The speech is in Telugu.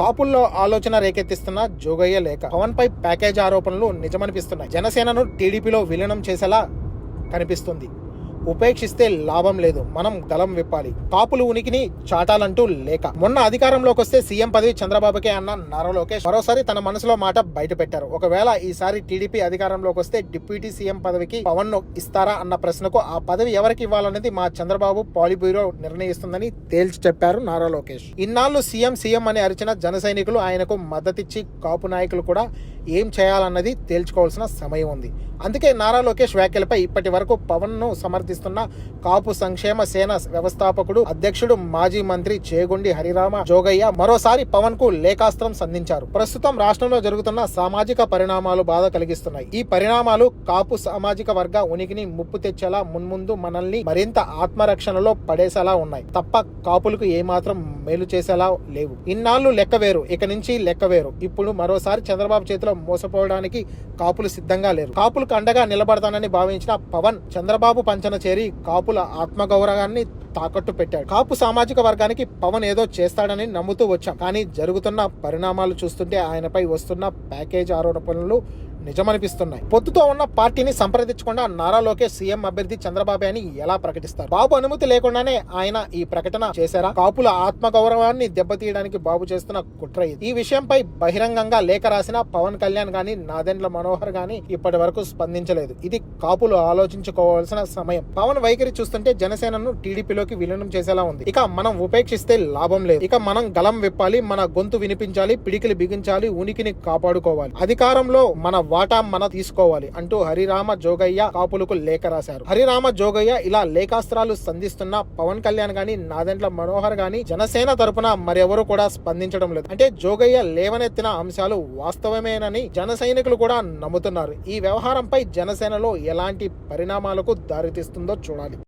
కాపుల్లో ఆలోచన రేకెత్తిస్తున్న జోగయ్య లేఖ. పవన్ పై ప్యాకేజ్ ఆరోపణలు నిజమనిపిస్తున్నాయి. జనసేనను టీడీపీలో విలీనం చేసేలా కనిపిస్తుంది. ఉపేక్షిస్తే లాభం లేదు. మనం గలం విప్పాలి. కాపులు ఉనికిని చాటాలంటూ లేక. మొన్న అధికారంలోకి వస్తే సీఎం పదవి చంద్రబాబుకే అన్న నారా లోకేష్ మరోసారి తన మనసులో మాట బయట పెట్టారు ఒకవేళ ఈసారి టీడీపీ అధికారంలోకి వస్తే డిప్యూటీ సీఎం పదవికి పవన్ను ఇస్తారా అన్న ప్రశ్నకు ఆ పదవి ఎవరికి ఇవ్వాలనేది మా చంద్రబాబు పాలిబ్యూరో నిర్ణయిస్తుందని తేల్చి చెప్పారు నారా లోకేష్. ఇన్నాళ్ళు సీఎం సీఎం అని అరిచిన జన సైనికులు ఆయనకు మద్దతిచ్చి కాపు నాయకులు కూడా ఏం చేయాలన్నది తేల్చుకోవాల్సిన సమయం ఉంది. అందుకే నారా లోకేష్ వ్యాఖ్యలపై ఇప్పటి వరకు పవన్ను సమర్థిస్తున్న కాపు సంక్షేమ సేన వ్యవస్థాపకుడు అధ్యక్షుడు మాజీ మంత్రి చేగొండి హరిరామ జోగయ్య మరోసారి పవన్కు లేఖాస్త్రం సంధించారు. ప్రస్తుతం రాష్ట్రంలో జరుగుతున్న సామాజిక పరిణామాలు బాధ కలిగిస్తున్నాయి. ఈ పరిణామాలు కాపు సామాజిక వర్గ ఉనికిని ముప్పు తెచ్చేలా మున్ముందు మనల్ని మరింత ఆత్మరక్షణలో పడేసేలా ఉన్నాయి. తప్ప కాపులకు ఏమాత్రం మేలు చేసేలా లేవు. ఇన్నాళ్ళు లెక్క వేరు ఇక నుంచి లెక్క వేరు. ఇప్పుడు మరోసారి చంద్రబాబు చేతిలో మోసపోవడానికి కాపులు సిద్ధంగా లేరు. కాపులకు అండగా నిలబడతానని భావించిన పవన్ చంద్రబాబు పంచన చేరి కాపుల ఆత్మగౌరవాన్ని తాకట్టు పెట్టాడు. కాపు సామాజిక వర్గానికి పవన్ ఏదో చేస్తాడని నమ్ముతూ వచ్చాం. కానీ జరుగుతున్న పరిణామాలు చూస్తుంటే ఆయనపై వస్తున్న ప్యాకేజ్ ఆరోపణలు నిజమనిపిస్తున్నాయి. పొత్తుతో ఉన్న పార్టీని సంప్రదించకుండా నారా లోకేష్ సీఎం అభ్యర్థి చంద్రబాబు అని ఎలా ప్రకటిస్తారు? బాబు అనుమతి లేకుండానే ఆయన ఈ ప్రకటన చేశారా? కాపుల ఆత్మగౌరవాన్ని దెబ్బతీయడానికి బాబు చేస్తున్న కుట్ర ఇది. ఈ విషయంపై బహిరంగంగా లేఖ రాసిన పవన్ కళ్యాణ్ గాని నాదెండ్ల మనోహర్ గాని ఇప్పటి వరకు స్పందించలేదు. ఇది కాపులు ఆలోచించుకోవాల్సిన సమయం. పవన్ వైఖరి చూస్తుంటే జనసేనను టీడీపీలోకి విలీనం చేసేలా ఉంది. ఇక మనం ఉపేక్షిస్తే లాభం లేదు. ఇక మనం గలం విప్పాలి మన గొంతు వినిపించాలి పిడికిలి బిగించాలి ఉనికిని కాపాడుకోవాలి. అధికారంలో మన వాటా మన తీసుకోవాలి అంటూ హరిరామ జోగయ్య కాపులకు లేఖ రాశారు. హరిరామ జోగయ్య ఇలా లేఖాస్త్రాలు సంధిస్తున్న పవన్ కళ్యాణ్ గాని నాదెంట్ల మనోహర్ గాని జనసేన తరపున మరెవరు కూడా స్పందించడం లేదు. అంటే జోగయ్య లేవనెత్తిన అంశాలు వాస్తవమేనని జన సైనికులు కూడా నమ్ముతున్నారు. ఈ వ్యవహారంపై జనసేనలో ఎలాంటి పరిణామాలకు దారితీస్తుందో చూడాలి.